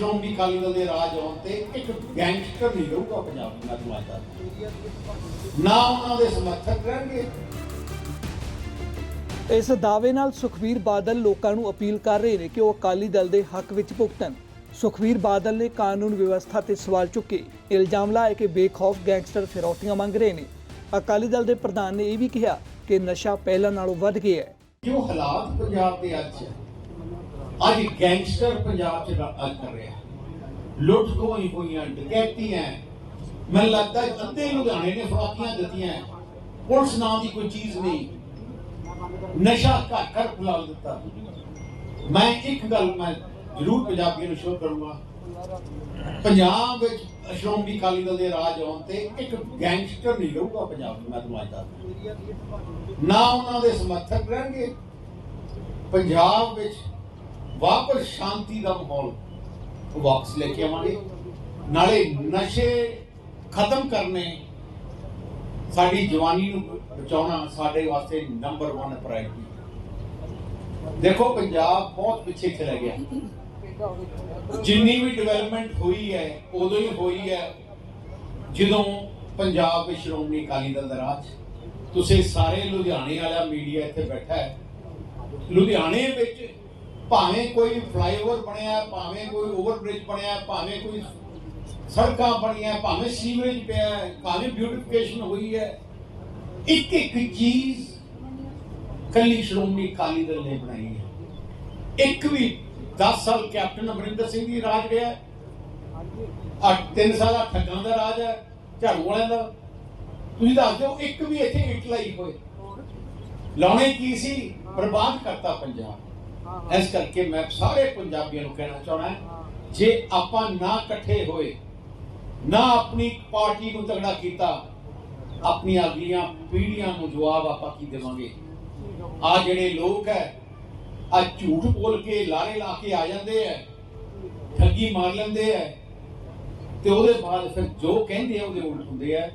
ਸ਼੍ਰੋਮਣੀ ਅਕਾਲੀ ਦਲ ਦੇ ਰਾਜ ਆਉਣ ਤੇ ਇੱਕ ਗੈਂਗਸਟਰ ਨਹੀਂ ਰਹੂਗਾ ਪੰਜਾਬ ਦੀ ਨਾ ਉਹਨਾਂ ਦੇ ਸਮਰਥਕ ਰਹਿਣਗੇ। ਇਸ ਦਾਅਵੇ ਨਾਲ ਸੁਖਬੀਰ ਬਾਦਲ ਲੋਕਾਂ ਨੂੰ ਅਪੀਲ ਕਰ ਰਹੇ ਨੇ ਕਿ ਉਹ ਅਕਾਲੀ ਦਲ ਦੇ ਹੱਕ ਵਿੱਚ ਭੁਗਤਣ। ਸੁਖਬੀਰ ਬਾਦਲ ਨੇ ਕਾਨੂੰਨ ਵਿਵਸਥਾ ਤੇ ਸਵਾਲ ਚੁੱਕੇ। ਇਲਜ਼ਾਮ ਲਾਇਆ ਕਿ ਬੇਖੌਫ ਗੈਂਗਸਟਰ ਫਿਰੌਤੀਆਂ ਮੰਗ ਰਹੇ ਨੇ। ਅਕਾਲੀ ਦਲ ਦੇ ਪ੍ਰਧਾਨ ਨੇ ਇਹ ਵੀ ਕਿਹਾ ਕਿ ਨਸ਼ਾ ਪਹਿਲਾਂ ਨਾਲੋਂ ਵੱਧ ਗਿਆ ਹੈ। ਜੋ ਹਾਲਾਤ ਪੰਜਾਬ ਦੇ ਅੱਜ ਹੈ, ਅੱਜ ਗੈਂਗਸਟਰ ਪੰਜਾਬ 'ਚ ਰਾ- ਕਰ ਰਿਹਾ। ਲੁੱਟ ਖੋਹੀ ਹੋਈਆਂ, ਡਕੈਤੀਆਂ। ਮੈਨੂੰ ਲੱਗਦਾ ਅੱਧੇ ਲੁਧਿਆਣੇ ਨੇ ਫਰਾਕੀਆਂ ਦਿੱਤੀਆਂ ਪੁਲਿਸ ਨਾਂ ਦੀ ਕੋਈ ਚੀਜ਼ ਨਹੀਂ। ਨਸ਼ਾ ਘਰ ਘਰ ਫੁਲਾ ਦਿੱਤਾ। ਮੈਂ ਇੱਕ ਗੱਲ ਮੈਂ ਜ਼ਰੂਰ ਪੰਜਾਬੀਆਂ ਨੂੰ ਸ਼ੋਅ ਕਰੂੰਗਾ। ਪੰਜਾਬ ਵਿੱਚ ਸ਼੍ਰੋਮਣੀ ਅਕਾਲੀ ਦਲ ਦੇ ਰਾਜ ਆਉਣ ਤੇ ਇੱਕ ਗੈਂਗਸਟਰ ਨਹੀਂ ਰਹੂਗਾ ਪੰਜਾਬ 'ਚ, ਮੈਂ ਤੁਹਾਨੂੰ ਅੱਜ ਦੱਸਦਾ ਨਾ ਉਹਨਾਂ ਦੇ ਸਮਰਥਕ ਰਹਿਣਗੇ। ਪੰਜਾਬ ਵਿੱਚ ਵਾਪਸ ਸ਼ਾਂਤੀ ਦਾ ਮਾਹੌਲ ਵਾਪਸ ਲੈ ਕੇ ਆਵਾਂਗੇ। ਨਾਲੇ ਨਸ਼ੇ ਖਤਮ ਕਰਨੇ ਸਾਡੀ ਜਵਾਨੀ ਨੂੰ ਬਚਾਉਣਾ ਸਾਡੇ ਵਾਸਤੇ ਨੰਬਰ 1 ਪ੍ਰਾਇੋਰਟੀ ਦੇਖੋ, ਪੰਜਾਬ ਬਹੁਤ ਪਿੱਛੇ ਚਲਾ ਗਿਆ। ਜਿੰਨੀ ਵੀ ਡਿਵੈਲਪਮੈਂਟ ਹੋਈ ਹੈ, ਉਦੋਂ ਹੀ ਹੋਈ ਹੈ। ਜਦੋਂ ਪੰਜਾਬ ਵਿੱਚ ਸ਼੍ਰੋਮਣੀ ਅਕਾਲੀ ਦਲ ਦਾ ਰਾਜ, ਤੁਸੀਂ ਸਾਰੇ ਲੁਧਿਆਣੇ ਵਾਲਾ ਮੀਡੀਆ ਇੱਥੇ ਬੈਠਾ ਹੈ। ਲੁਧਿਆਣੇ ਵਿੱਚ ਭਾਵੇਂ ਕੋਈ ਫਲਾਈਓਵਰ ਬਣਿਆ, ਭਾਵੇਂ ਕੋਈ ਓਵਰਬ੍ਰਿਜ ਬਣਿਆ, ਭਾਵੇਂ ਕੋਈ ਸੜਕਾਂ ਬਣੀਆਂ, ਭਾਵੇਂ ਸੀਵਰੇਜ ਪਿਆ ਭਾਵੇਂ ਬਿਊਟੀਫਿਕੇਸ਼ਨ ਹੋਈ ਹੈ, ਇੱਕ ਇੱਕ ਚੀਜ਼ ਕੱਲੀ ਸ਼੍ਰੋਮਣੀ ਅਕਾਲੀ ਦਲ ਨੇ ਬਣਾਈ ਹੈ। ਇੱਕ ਵੀ 10 ਸਾਲ ਕੈਪਟਨ ਅਮਰਿੰਦਰ ਸਿੰਘ ਦੀ ਰਾਜ ਰਿਹਾ ਆ 3 ਸਾਲ ਦਾ ਠੱਗਾਂ ਦਾ ਰਾਜ ਹੈ, ਝਾੜੂ ਵਾਲਿਆਂ ਦਾ। ਤੁਸੀਂ ਦੱਸ ਦਿਓ, ਇੱਕ ਵੀ ਇੱਥੇ ਇਟਲਾਈ ਹੋਏ। ਲਾਉਣੇ ਕੀ ਸੀ? ਬਰਬਾਦ ਕਰਤਾ ਪੰਜਾਬ। ਇਸ ਕਰਕੇ ਮੈਂ ਸਾਰੇ ਪੰਜਾਬੀਆਂ ਨੂੰ ਕਹਿਣਾ ਚਾਹਣਾ ਜੇ ਆਪਾਂ ਨਾ ਇਕੱਠੇ ਹੋਏ ਨਾ ਆਪਣੀ ਪਾਰਟੀ ਨੂੰ ਤਗੜਾ ਕੀਤਾ ਆਪਣੀਆਂ ਅਗਲੀਆਂ ਪੀੜ੍ਹੀਆਂ ਨੂੰ ਜਵਾਬ ਆਪਾਂ ਕੀ ਦੇਵਾਂਗੇ? ਆ ਜਿਹੜੇ ਲੋਕ ਹੈ ਆ ਝੂਠ ਬੋਲ ਕੇ ਲਾਰੇ ਲਾ ਕੇ ਆ ਜਾਂਦੇ ਐ ਠੱਗੀ ਮਾਰ ਲੈਂਦੇ ਐ ਤੇ ਉਹਦੇ ਬਾਅਦ ਫਿਰ ਜੋ ਕਹਿੰਦੇ ਆ ਉਹਦੇ ਉਲਟ ਹੁੰਦੇ ਆ।